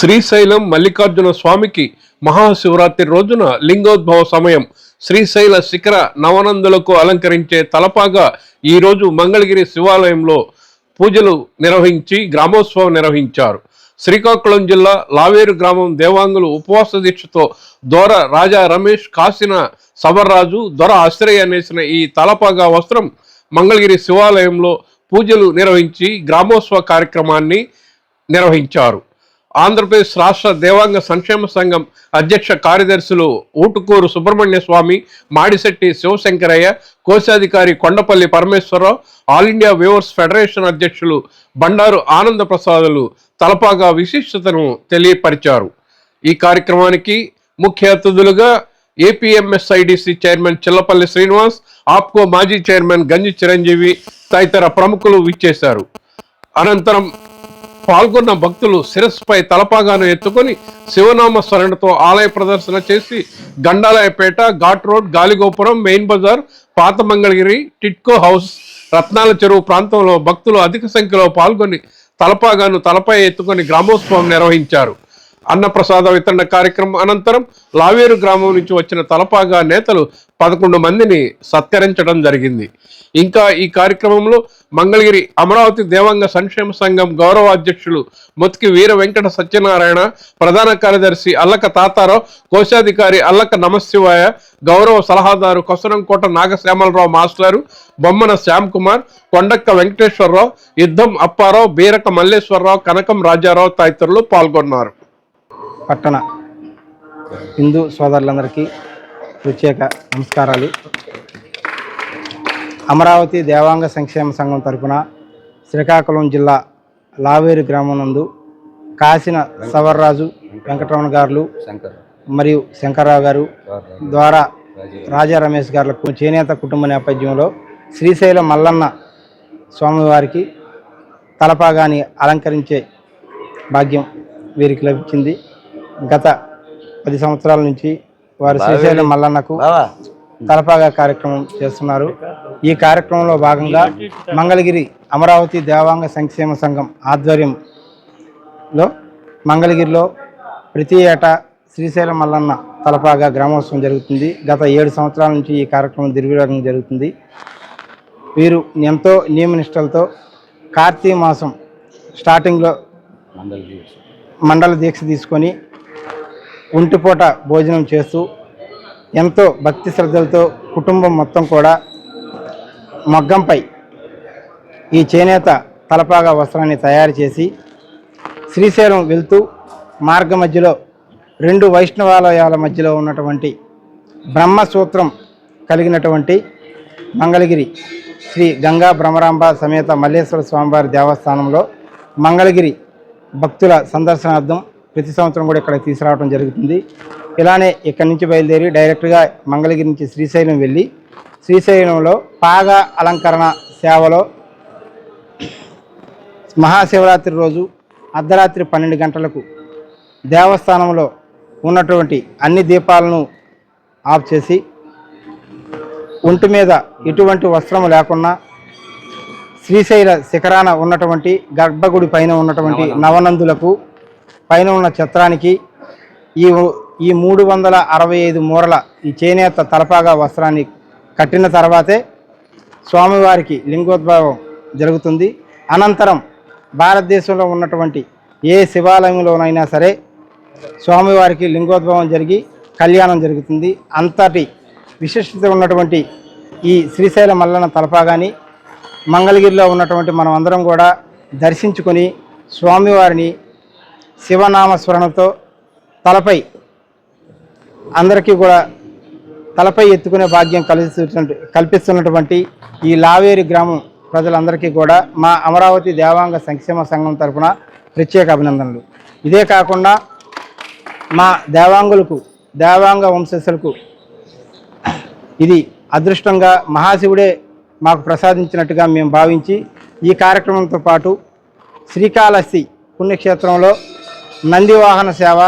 శ్రీశైలం మల్లికార్జున స్వామికి మహాశివరాత్రి రోజున లింగోద్భవ సమయం. శ్రీశైల శిఖర నవనందులకు అలంకరించే తలపాగా ఈరోజు మంగళగిరి శివాలయంలో పూజలు నిర్వహించి గ్రామోత్సవం నిర్వహించారు. శ్రీకాకుళం జిల్లా లావేరు గ్రామం దేవాంగులు ఉపవాస దీక్షతో దొర రాజా రమేష్ కాసిన సబర్రాజు దొర ఆశ్రయ నేసిన ఈ తలపాగా వస్త్రం మంగళగిరి శివాలయంలో పూజలు నిర్వహించి గ్రామోత్సవ కార్యక్రమాన్ని నిర్వహించారు. ఆంధ్రప్రదేశ్ రాష్ట్ర దేవాంగ సంక్షేమ సంఘం అధ్యక్ష కార్యదర్శులు ఊటుకూరు సుబ్రహ్మణ్య స్వామి మాడిశెట్టి శివశంకరయ్య కోశాధికారి Kondapalli Parameswara Rao all India viewers federation అధ్యక్షులు బండారు ఆనంద ప్రసాదులు తలపాగా విశిష్టతను తెలియపరిచారు. ఈ కార్యక్రమానికి ముఖ్య అతిథులుగా ఏపీఎంఎస్ఐడిసి చైర్మన్ చిల్లపల్లి శ్రీనివాస్ ఆప్కో మాజీ చైర్మన్ గంజి చిరంజీవి తదితర ప్రముఖులు విచ్చేశారు. అనంతరం పాల్గొన్న భక్తులు శిరస్సుపై తలపాగాను ఎత్తుకొని శివనామ స్మరణతో ఆలయ ప్రదర్శన చేసి Gandalayapeta ghat road Galigopuram main bazaar పాత మంగళగిరి టిట్కో హౌస్ రత్నాల చెరువు ప్రాంతంలో భక్తులు అధిక సంఖ్యలో పాల్గొని తలపాగాను తలపై ఎత్తుకొని గ్రామోత్సవం నిర్వహించారు. అన్నప్రసాద వితరణ కార్యక్రమం అనంతరం లావేరు గ్రామం నుంచి వచ్చిన తలపాగా నేతలు పదకొండు మందిని సత్కరించడం జరిగింది. ఇంకా ఈ కార్యక్రమంలో మంగళగిరి అమరావతి దేవాంగ సంక్షేమ సంఘం గౌరవ అధ్యక్షులు మొత్తికి వీర వెంకట సత్యనారాయణ ప్రధాన కార్యదర్శి అల్లక తాతారావు కోశాధికారి అల్లక నమశివాయ గౌరవ సలహాదారు కొసరంకోట నాగశ్యామలరావు మాస్టారు బొమ్మన శ్యామ్ కుమార్ కొండక్క వెంకటేశ్వరరావు యుద్ధం అప్పారావు బీరక మల్లేశ్వరరావు కనకం రాజారావు తదితరులు పాల్గొన్నారు. పట్టణ హిందూ సోదరులందరికీ ప్రత్యేక నమస్కారాలు. అమరావతి దేవాంగ సంక్షేమ సంఘం తరపున శ్రీకాకుళం జిల్లా లావేరు గ్రామం నందు కాసిన సవర్రాజు వెంకటరమణ గారు మరియు శంకర్రావు గారు ద్వారా రాజా రమేష్ గారులకు చేనేత కుటుంబ నేపథ్యంలో శ్రీశైలం మల్లన్న స్వామివారికి తలపాగాని అలంకరించే భాగ్యం వీరికి లభించింది. గత పది సంవత్సరాల నుంచి వారు శ్రీశైలం మల్లన్నకు తలపాగా కార్యక్రమం చేస్తున్నారు. ఈ కార్యక్రమంలో భాగంగా మంగళగిరి అమరావతి దేవాంగ సంక్షేమ సంఘం ఆధ్వర్యంలో మంగళగిరిలో ప్రతి ఏటా శ్రీశైలం మల్లన్న తలపాగా గ్రామోత్సవం జరుగుతుంది. గత ఏడు సంవత్సరాల నుంచి ఈ కార్యక్రమం దుర్వినియోగం జరుగుతుంది. వీరు ఎంతో నియమనిష్టలతో కార్తీక మాసం స్టార్టింగ్లో మండల దీక్ష తీసుకొని ఒంటిపూట భోజనం చేస్తూ ఎంతో భక్తి శ్రద్ధలతో కుటుంబం మొత్తం కూడా మగ్గంపై ఈ చేనేత తలపాగా వస్త్రాన్ని తయారు చేసి శ్రీశైలం వెళ్తూ మార్గ మధ్యలో రెండు వైష్ణవాలయాల మధ్యలో ఉన్నటువంటి బ్రహ్మసూత్రం కలిగినటువంటి మంగళగిరి శ్రీ గంగా భ్రమరాంబ సమేత మల్లేశ్వర స్వామివారి దేవస్థానంలో మంగళగిరి భక్తుల సందర్శనార్థం ప్రతి సంవత్సరం కూడా ఇక్కడ తీసుకురావడం జరుగుతుంది. ఇలానే ఇక్కడి నుంచి బయలుదేరి డైరెక్ట్గా మంగళగిరి నుంచి శ్రీశైలం వెళ్ళి శ్రీశైలంలో పాగా అలంకరణ సేవలో మహాశివరాత్రి రోజు అర్ధరాత్రి పన్నెండు గంటలకు దేవస్థానంలో ఉన్నటువంటి అన్ని దీపాలను ఆఫ్ చేసి ఒంటి మీద ఎటువంటి వస్త్రం లేకుండా శ్రీశైల శిఖరాన ఉన్నటువంటి గర్భగుడి పైన ఉన్నటువంటి నవనందులకు పైన ఉన్న చిత్రానికి ఈ ఈ మూడు వందల అరవై ఐదు మూరల ఈ చేనేత తలపాగా వస్త్రాన్ని కట్టిన తర్వాతే స్వామివారికి లింగోద్భవం జరుగుతుంది. అనంతరం భారతదేశంలో ఉన్నటువంటి ఏ శివాలయంలోనైనా సరే స్వామివారికి లింగోద్భవం జరిగి కళ్యాణం జరుగుతుంది. అంతటి విశిష్టత ఉన్నటువంటి ఈ శ్రీశైల మల్లన తలపాగాని మంగళగిరిలో ఉన్నటువంటి మనం అందరం కూడా దర్శించుకొని స్వామివారిని శివనామ స్మరణతో తలపై అందరికీ కూడా తలపై ఎత్తుకునే భాగ్యం కలిసి కల్పిస్తున్నటువంటి ఈ లావేరి గ్రామం ప్రజలందరికీ కూడా మా అమరావతి దేవాంగ సంక్షేమ సంఘం తరపున ప్రత్యేక అభినందనలు. ఇదే కాకుండా మా దేవాంగులకు దేవాంగ వంశస్థులకు ఇది అదృష్టంగా మహాశివుడే మాకు ప్రసాదించినట్టుగా మేము భావించి ఈ కార్యక్రమంతో పాటు శ్రీకాళహస్తి పుణ్యక్షేత్రంలో నందివాహన సేవ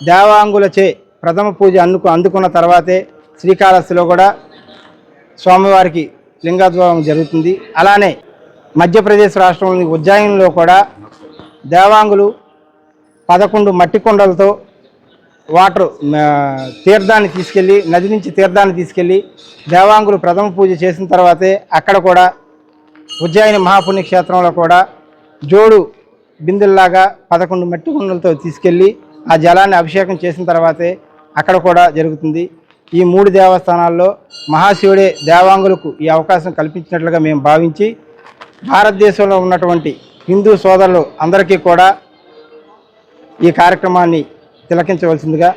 దేవాంగులచే ప్రథమ పూజ అందుకు అందుకున్న తర్వాతే శ్రీకాళహస్తిలో కూడా స్వామివారికి లింగోద్భవం జరుగుతుంది. అలానే మధ్యప్రదేశ్ రాష్ట్రంలోని ఉజ్జాయిన్లో కూడా దేవాంగులు పదకొండు మట్టి కొండలతో వాటర్ తీర్థాన్ని తీసుకెళ్ళి నది నుంచి తీర్థాన్ని తీసుకెళ్ళి దేవాంగులు ప్రథమ పూజ చేసిన తర్వాతే అక్కడ కూడా ఉజ్జయిని మహాపుణ్యక్షేత్రంలో కూడా జోడు బిందెల్లాగా పదకొండు మట్టి కుండలతో తీసుకెళ్ళి ఆ జలాన్ని అభిషేకం చేసిన తర్వాతే అక్కడ కూడా జరుగుతుంది. ఈ మూడు దేవస్థానాల్లో మహాశివుడే దేవాంగులకు ఈ అవకాశం కల్పించినట్లుగా మేము భావించి భారతదేశంలో ఉన్నటువంటి హిందూ సోదరులు అందరికీ కూడా ఈ కార్యక్రమాన్ని తిలకించవలసిందిగా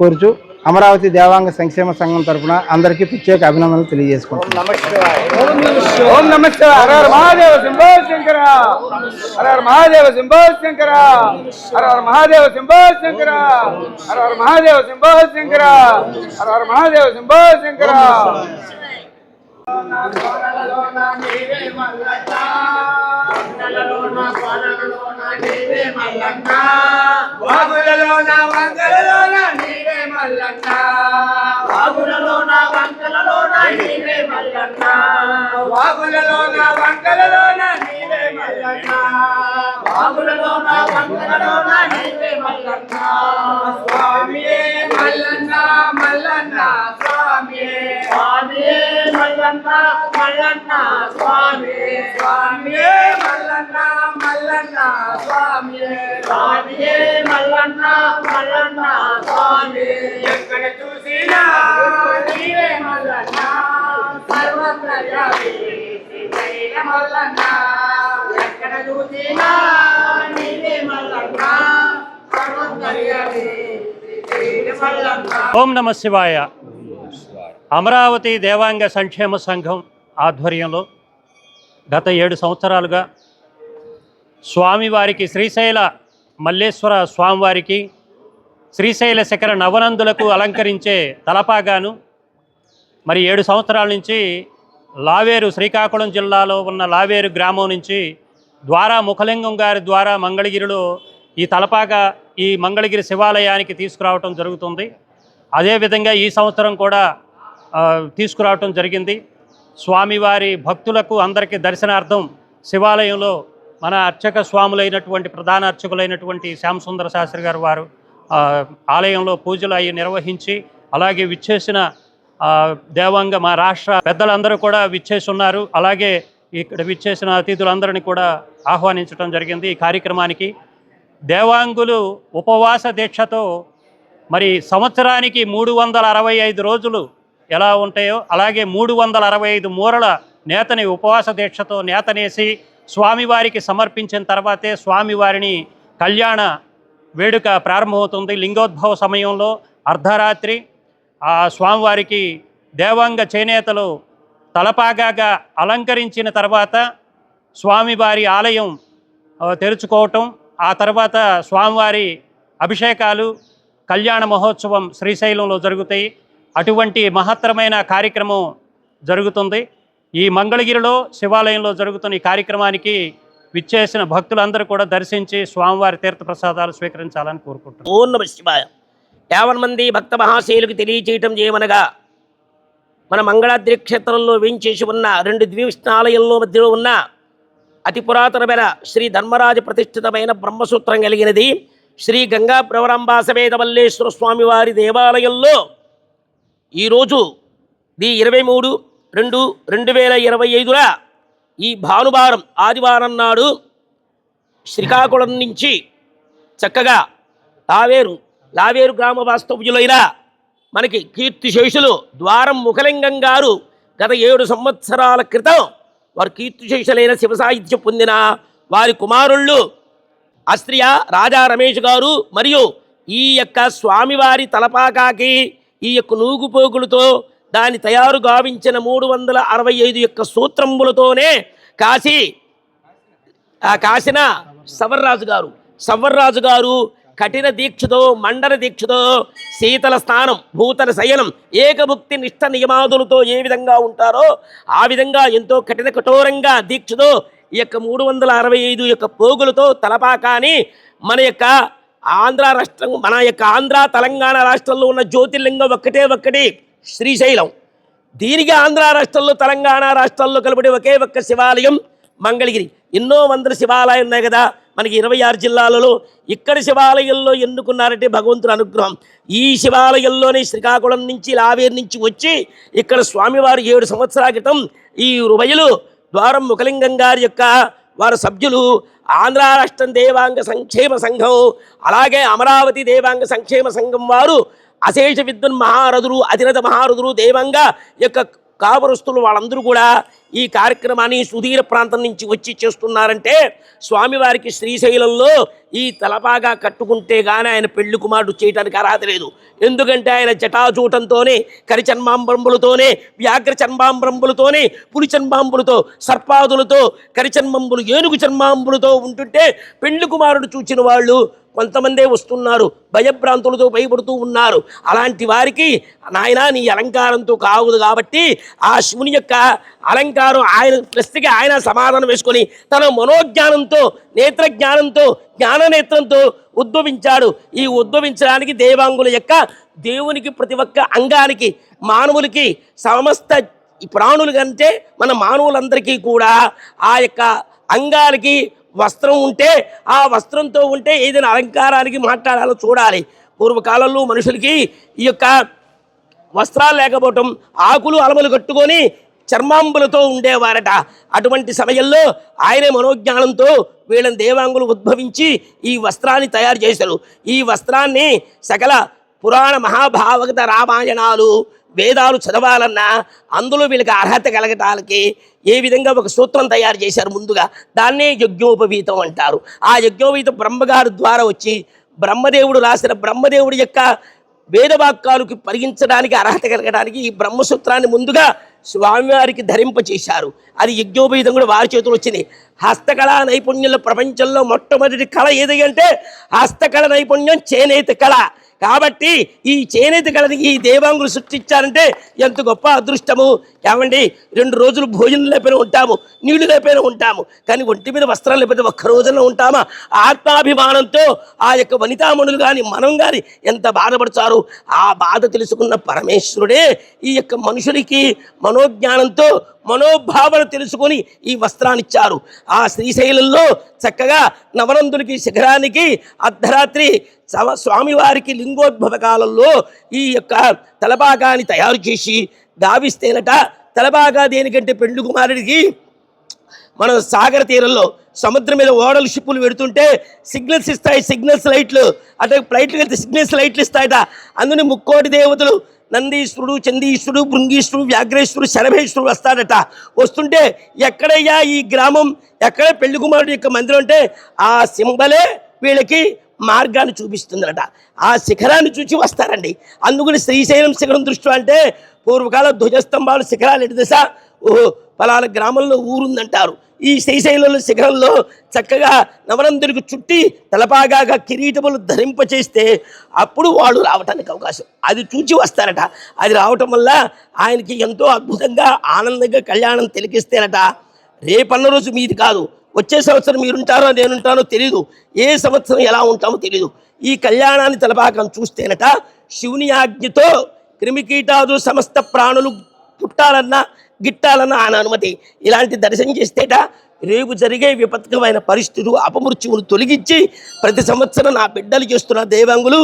కోరుచు అమరావతి దేవాంగ సంక్షేమ సంఘం తరపున అందరికీ ప్రత్యేక అభినందనలు తెలియజేసుకుంటున్నాం హర హర మహాదేవ శంభో శంకర హర హర మహాదేవ శంభో శంకర వాగులలోన వంగలలోన నీవే మల్లన్న. నీవే మల్లన్న వాగులలోన వంకలలోన నీవే మల్లన్న. వాగులలోన స్వామియే మల్లన్న మల్లన్న స్వామియే స్వామియే మల్లన్న మల్లన్న స్వామి స్వామియే మల్లన్న మల్లన్న స్వామియే స్వామియే మల్లన్న మల్లన్న స్వామి ఎక్కడ చూసినా నీవే మల్లన్న సర్వత్ర మల్లన్న ఎక్కడ చూసినా ఓం నమ శివాయ. అమరావతి దేవాంగ సంక్షేమ సంఘం ఆధ్వర్యంలో గత ఏడు సంవత్సరాలుగా స్వామివారికి శ్రీశైల మల్లేశ్వర స్వామివారికి శ్రీశైల శిఖర నవనందులకు అలంకరించే తలపాగాను. మరి ఏడు సంవత్సరాల నుంచి లావేరు శ్రీకాకుళం జిల్లాలో ఉన్న లావేరు గ్రామం నుంచి ద్వారా ముఖలింగం గారి ద్వారా మంగళగిరిలో ఈ తలపాక ఈ మంగళగిరి శివాలయానికి తీసుకురావటం జరుగుతుంది. అదేవిధంగా ఈ సంవత్సరం కూడా తీసుకురావటం జరిగింది. స్వామివారి భక్తులకు అందరికీ దర్శనార్థం శివాలయంలో మన అర్చక స్వాములైనటువంటి ప్రధాన అర్చకులైనటువంటి శ్యామసుందర శాస్త్రి గారు వారు ఆలయంలో పూజలు అవి నిర్వహించి అలాగే విచ్చేసిన ఆ, దేవాంగ మా రాష్ట్ర పెద్దలందరూ కూడా విచ్చేసి ఉన్నారు. అలాగే ఇక్కడ విచ్చేసిన అతిథులందరినీ కూడా ఆహ్వానించడం జరిగింది ఈ కార్యక్రమానికి. దేవాంగులు ఉపవాస దీక్షతో మరి సంవత్సరానికి మూడు వందల అరవై ఐదు రోజులు ఎలా ఉంటాయో అలాగే మూడు వందల అరవై ఐదు మూరల నేతని ఉపవాస దీక్షతో నేతనేసి స్వామివారికి సమర్పించిన తర్వాతే స్వామివారిని కళ్యాణ వేడుక ప్రారంభమవుతుంది. లింగోద్భవ సమయంలో అర్ధరాత్రి ఆ స్వామివారికి దేవాంగ చేనేతలు తలపాగాగా అలంకరించిన తర్వాత స్వామివారి ఆలయం తెరుచుకోవటం ఆ తర్వాత స్వామివారి అభిషేకాలు కళ్యాణ మహోత్సవం శ్రీశైలంలో జరుగుతాయి. అటువంటి మహత్తరమైన కార్యక్రమం జరుగుతుంది. ఈ మంగళగిరిలో శివాలయంలో జరుగుతున్న ఈ కార్యక్రమానికి విచ్చేసిన భక్తులందరూ కూడా దర్శించి స్వామివారి తీర్థ ప్రసాదాలు స్వీకరించాలని కోరుకుంటున్నాను ఓం శివాయ. యావన్ మంది భక్త మహాశైలకు తెలియచేయటం చేయమనగా మన మంగళాద్రి క్షేత్రంలో వేయించేసి ఉన్న రెండు ద్వివిష్ణాలయంలో మధ్యలో ఉన్న అతి పురాతనమైన శ్రీ ధర్మరాజ ప్రతిష్ఠితమైన బ్రహ్మసూత్రం కలిగినది శ్రీ గంగా ప్రవరంబాసవేద మల్లేశ్వర స్వామి వారి దేవాలయంలో ఈరోజు ది ఇరవై మూడు రెండు రెండు వేల ఇరవై ఐదుల ఈ భానువారం ఆదివారం నాడు శ్రీకాకుళం నుంచి చక్కగా లావేరు లావేరు గ్రామ వాస్తవ్యులైన మనకి కీర్తిశేషులు ద్వారం ముఖలింగం గారు గత ఏడు సంవత్సరాల క్రితం వారు కీర్తిశేషులైన శివ సాహిత్యం పొందిన వారి కుమారుళ్ళు అస్త్రియ రాజా రమేష్ గారు మరియు ఈ యొక్క స్వామివారి తలపాకాకి ఈ యొక్క నూగుపోగులతో దాని తయారు గావించిన మూడు వందల అరవై ఐదు యొక్క సూత్రములతోనే కాశీ ఆ కాసిన సవర్రాజు గారు. సవర్రాజు గారు కఠిన దీక్షతో మండల దీక్షతో శీతల స్నానం భూతల శయనం ఏకభుక్తి నిష్ట నియమాదులతో ఏ విధంగా ఉంటారో ఆ విధంగా ఎంతో కఠిన కఠోరంగా దీక్షతో ఈ యొక్క మూడు వందల అరవై ఐదు యొక్క పోగులతో తలపాకాని మన యొక్క ఆంధ్ర రాష్ట్రం మన యొక్క ఆంధ్ర తెలంగాణ రాష్ట్రంలో ఉన్న జ్యోతిర్లింగం ఒక్కటే ఒక్కటి శ్రీశైలం. దీనికి ఆంధ్ర రాష్ట్రంలో తెలంగాణ రాష్ట్రాల్లో కలబడి ఒకే ఒక్క శివాలయం మంగళగిరి. ఎన్నో వందల శివాలయం ఉన్నాయి కదా. మనకి ఇరవై ఆరు జిల్లాలలో ఇక్కడ శివాలయంలో ఎన్నుకున్నారంటే భగవంతుని అనుగ్రహం. ఈ శివాలయంలోనే శ్రీకాకుళం నుంచి లావేరు నుంచి వచ్చి ఇక్కడ స్వామివారు ఏడు సంవత్సరాల క్రితం ఈ రుబయలు ద్వారం ముఖలింగం గారి యొక్క వారి సభ్యులు ఆంధ్ర రాష్ట్రం దేవాంగ సంక్షేమ సంఘం అలాగే అమరావతి దేవాంగ సంక్షేమ సంఘం వారు అశేష విద్వన్ మహారథులు అధిరథ మహారథులు దేవంగా యొక్క కాపురస్తులు వాళ్ళందరూ కూడా ఈ కార్యక్రమాన్ని సుదీర ప్రాంతం నుంచి వచ్చి చేస్తున్నారంటే స్వామివారికి శ్రీశైలంలో ఈ తలపాగా కట్టుకుంటే కానీ ఆయన పెళ్ళి కుమారుడు చేయడానికి అర్హత లేదు. ఎందుకంటే ఆయన జటాజూటంతోనే కరిచన్మాంబ్రంబులతోనే వ్యాఘ్ర చర్మాంబరంబులతోనే పులి చర్మాంబులతో సర్పాదులతో కరిచన్మంబులు ఏనుగు చర్మాంబులతో ఉంటుంటే పెళ్ళి కుమారుడు చూచిన వాళ్ళు కొంతమందే వస్తున్నారు భయభ్రాంతులతో భయపడుతూ ఉన్నారు. అలాంటి వారికి నాయన నీ అలంకారంతో కావదు కాబట్టి ఆ శివుని యొక్క అలంకారం ఆయన ప్రశ్నకి ఆయన సమాధానం వేసుకొని తన మనోజ్ఞానంతో నేత్రజ్ఞానంతో జ్ఞాననేత్రంతో ఉద్భవించాడు. ఈ ఉద్భవించడానికి దేవాంగుల యొక్క దేవునికి ప్రతి ఒక్క అంగానికి మానవులకి సమస్త ప్రాణులు కంటే మన మానవులందరికీ కూడా ఆ యొక్క అంగాలకి వస్త్రం ఉంటే ఆ వస్త్రంతో ఉంటే ఏదైనా అలంకారానికి మాట్లాడాలో చూడాలి. పూర్వకాలంలో మనుషులకి ఈ యొక్క వస్త్రాలు లేకపోవటం ఆకులు అలమలు కట్టుకొని చర్మాంబులతో ఉండేవారట. అటువంటి సమయంలో ఆయనే మనోజ్ఞానంతో వీళ్ళని దేవాంగులు ఉద్భవించి ఈ వస్త్రాన్ని తయారు చేశారు. ఈ వస్త్రాన్ని సకల పురాణ మహాభావగత రామాయణాలు వేదాలు చదవాలన్నా అందులో వీళ్ళకి అర్హత కలగటానికి ఏ విధంగా ఒక సూత్రం తయారు చేశారు ముందుగా. దాన్నే యజ్ఞోపవీతం అంటారు. ఆ యజ్ఞోపవీతం బ్రహ్మగారి ద్వారా వచ్చి బ్రహ్మదేవుడు రాసిన బ్రహ్మదేవుడి యొక్క వేదవాక్యాలకు పరిగించడానికి అర్హత కలగడానికి ఈ బ్రహ్మసూత్రాన్ని ముందుగా స్వామివారికి ధరింపచేశారు. అది యజ్ఞోపేతం కూడా వారి చేతులు వచ్చింది. హస్తకళా నైపుణ్యంలో ప్రపంచంలో మొట్టమొదటి కళ ఏది అంటే హస్తకళ నైపుణ్యం చేనేత కళ. కాబట్టి ఈ చేనేత కళని ఈ దేవాంగులు సృష్టించారంటే ఎంత గొప్ప అదృష్టము. ఏమండి? రెండు రోజులు భోజనం లేకపోయినా ఉంటాము నీళ్ళు లేపైన ఉంటాము కానీ ఒంటి మీద వస్త్రాలు లేకపోతే ఒక్క రోజున ఉంటామా? ఆత్మాభిమానంతో ఆ యొక్క వనితామణులు కానీ మనం కానీ ఎంత బాధపడతారు? ఆ బాధ తెలుసుకున్న పరమేశ్వరుడే ఈ యొక్క మనుషులకి మనోజ్ఞానంతో మనోభావన తెలుసుకొని ఈ వస్త్రాన్ని ఇచ్చారు ఆ శ్రీశైలంలో చక్కగా నవనందునికి శిఖరానికి అర్ధరాత్రి స్వామివారికి లింగోద్భవ కాలంలో ఈ యొక్క తలభాగాన్ని తయారు చేసి గావిస్తేనట తలభాగా దేనికంటే పెండు కుమారుడికి మన సాగర తీరంలో సముద్రం మీద ఓడలు షిప్పులు పెడుతుంటే సిగ్నల్స్ ఇస్తాయి సిగ్నల్స్ లైట్లు. అంటే ఫ్లైట్లు వెళ్తే సిగ్నల్స్ లైట్లు ఇస్తాయట. అందుని ముక్కోటి దేవతలు నందీశ్వరుడు చందీశ్వరుడు భృంగీశ్వరుడు వ్యాఘ్రేశ్వరుడు శరభేశ్వరుడు వస్తాడట. వస్తుంటే ఎక్కడయ్యా ఈ గ్రామం? ఎక్కడ పెళ్ళి కుమారుడు యొక్క మందిరం అంటే ఆ సింబలే వీళ్ళకి మార్గాన్ని చూపిస్తుందట. ఆ శిఖరాన్ని చూసి వస్తారండి. అందుకని శ్రీశైలం శిఖరం దృష్టి అంటే పూర్వకాల ధ్వజస్తంభాలు శిఖరాలు ఎటు దశ ఓహో పలానా గ్రామంలో ఊరుందంటారు. ఈ శ్రీశైలంలో శిఖరంలో చక్కగా నవరంతుడికి చుట్టి తలపాగా కిరీటములు ధరింపచేస్తే అప్పుడు వాళ్ళు రావటానికి అవకాశం. అది చూచి వస్తారట. అది రావటం వల్ల ఆయనకి ఎంతో అద్భుతంగా ఆనందంగా కళ్యాణం తెలికిస్తేనట రేపన్న రోజు మీది కాదు. వచ్చే సంవత్సరం మీరుంటారో నేనుంటానో తెలియదు ఏ సంవత్సరం ఎలా ఉంటామో తెలియదు ఈ కళ్యాణాన్ని తలపాకం చూస్తేనట శివుని ఆజ్ఞతో క్రిమికీటాదు సమస్త ప్రాణులు పుట్టాలన్నా గిట్టాలన్న ఆయన అనుమతి. ఇలాంటి దర్శనం చేస్తేట రేపు జరిగే విపత్కమైన పరిస్థితులు అపమృత్యువులు తొలగించి ప్రతి సంవత్సరం నా బిడ్డలు చేస్తున్న దేవాంగులు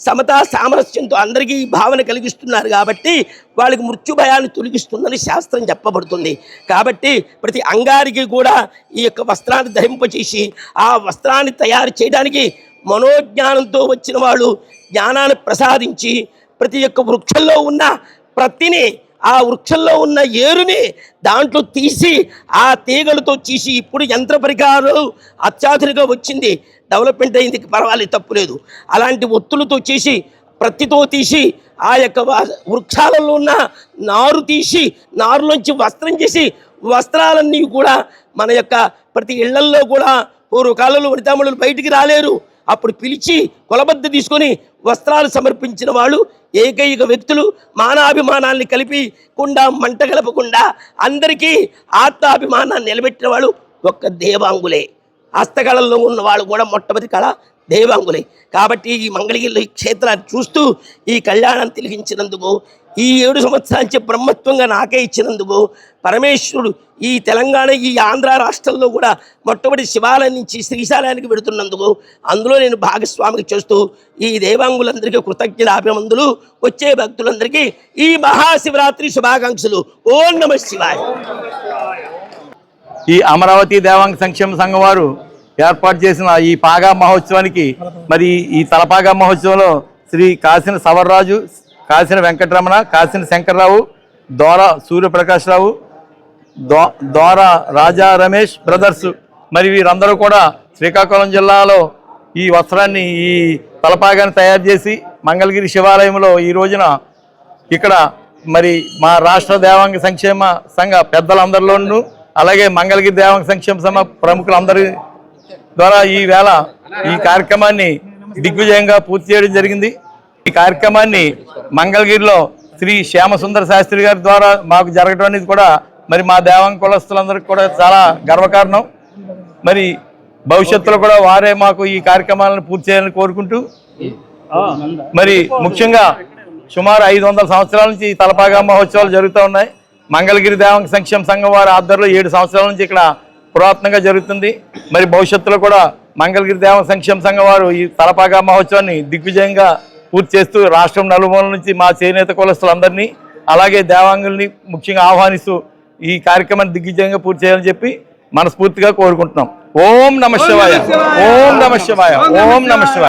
సమతా సామరస్యంతో అందరికీ ఈ భావన కలిగిస్తున్నారు కాబట్టి వాళ్ళకి మృత్యు భయాన్ని తొలగిస్తుందని శాస్త్రం చెప్పబడుతుంది. కాబట్టి ప్రతి అంగారికి కూడా ఈ యొక్క వస్త్రాన్ని ధరింపచేసి ఆ వస్త్రాన్ని తయారు చేయడానికి మనోజ్ఞానంతో వచ్చిన వాళ్ళు జ్ఞానాన్ని ప్రసాదించి ప్రతి ఒక్క వృక్షంలో ఉన్న ప్రతిని ఆ వృక్షంలో ఉన్న ఏరుని దాంట్లో తీసి ఆ తీగలతో తీసి ఇప్పుడు యంత్ర పరికరాలు అత్యాధునిక వచ్చింది. డెవలప్మెంట్ అయింది. పర్వాలేదు తప్పులేదు అలాంటి ఒత్తులతో చేసి ప్రత్తితో తీసి ఆ యొక్క వ- వృక్షాలలో ఉన్న నారు తీసి నారులోంచి వస్త్రం చేసి వస్త్రాలన్నీ కూడా మన యొక్క ప్రతి ఇళ్ళల్లో కూడా పూర్వకాలంలో వనితామణులు బయటికి రాలేరు. అప్పుడు పిలిచి కొలబద్ద తీసుకొని వస్త్రాలు సమర్పించిన వాళ్ళు ఏకైక వ్యక్తులు మానాభిమానాన్ని కలిపి కుండా మంట కలపకుండా అందరికీ ఆత్మాభిమానాన్ని నిలబెట్టిన వాళ్ళు ఒక్క దేవాంగులే. హస్తకళల్లో ఉన్న వాళ్ళు కూడా మొట్టమొదటి కళ దేవాంగులై. కాబట్టి ఈ మంగళగిరిలో ఈ క్షేత్రాన్ని చూస్తూ ఈ కళ్యాణం తిలిగించినందుకు ఈ ఏడు సంవత్సరానికి బ్రహ్మత్వంగా నాకే ఇచ్చినందుకు పరమేశ్వరుడు ఈ తెలంగాణ ఈ ఆంధ్ర రాష్ట్రంలో కూడా మొట్టమొదటి శివాలయం నుంచి శ్రీశాలయానికి పెడుతున్నందుకు అందులో నేను భాగస్వామికి చేస్తూ ఈ దేవాంగులందరికీ కృతజ్ఞతాభిమందులు వచ్చే భక్తులందరికీ ఈ మహాశివరాత్రి శుభాకాంక్షలు. ఓం నమ శివాయ. ఈ అమరావతి దేవాంగ సంక్షేమ సంఘం వారు ఏర్పాటు చేసిన ఈ పాగా మహోత్సవానికి మరి ఈ తలపాగా మహోత్సవంలో శ్రీ కాసిన సవర్రాజు కాసిన వెంకటరమణ కాసిన శంకర్రావు దోర సూర్యప్రకాశ్రావు దో దోర రాజా రమేష్ బ్రదర్స్ మరి వీరందరూ కూడా శ్రీకాకుళం జిల్లాలో ఈ వస్త్రాన్ని ఈ తలపాగాన్ని తయారు చేసి మంగళగిరి శివాలయంలో ఈ రోజున ఇక్కడ మరి మా రాష్ట్ర దేవాంగ సంక్షేమ సంఘ పెద్దలందరిలోనూ అలాగే మంగళగిరి దేవాంగ సంక్షేమ సంఘ ప్రముఖులందరి ద్వారా ఈ వేళ ఈ కార్యక్రమాన్ని దిగ్విజయంగా పూర్తి చేయడం జరిగింది. ఈ కార్యక్రమాన్ని మంగళగిరిలో శ్రీ శ్యామసుందర శాస్త్రి గారి ద్వారా మాకు జరగడం అనేది కూడా మరి మా దేవం కులస్తులందరికీ కూడా చాలా గర్వకారణం. మరి భవిష్యత్తులో కూడా వారే మాకు ఈ కార్యక్రమాలను పూర్తి చేయాలని కోరుకుంటూ మరి ముఖ్యంగా సుమారు ఐదు వందల సంవత్సరాల నుంచి ఈ తలపాగా మహోత్సవాలు జరుగుతూ ఉన్నాయి. మంగళగిరి దేవాంగ సంక్షేమ సంఘం వారి ఆధ్వర్యంలో ఏడు సంవత్సరాల నుంచి ఇక్కడ పురాతనంగా జరుగుతుంది. మరి భవిష్యత్తులో కూడా మంగళగిరి దేవాంగ సంక్షేమ సంఘం వారు ఈ తలపాగా మహోత్సవాన్ని దిగ్విజయంగా పూర్తి చేస్తూ రాష్ట్రం నలుమూల నుంచి మా చేనేత కులస్తులందరినీ అలాగే దేవాంగుల్ని ముఖ్యంగా ఆహ్వానిస్తూ ఈ కార్యక్రమాన్ని దిగ్విజయంగా పూర్తి చేయాలని చెప్పి మనస్ఫూర్తిగా కోరుకుంటున్నాం. ఓం నమ శివాయ. ఓం నమ శివాయ. ఓం నమ శివాయ.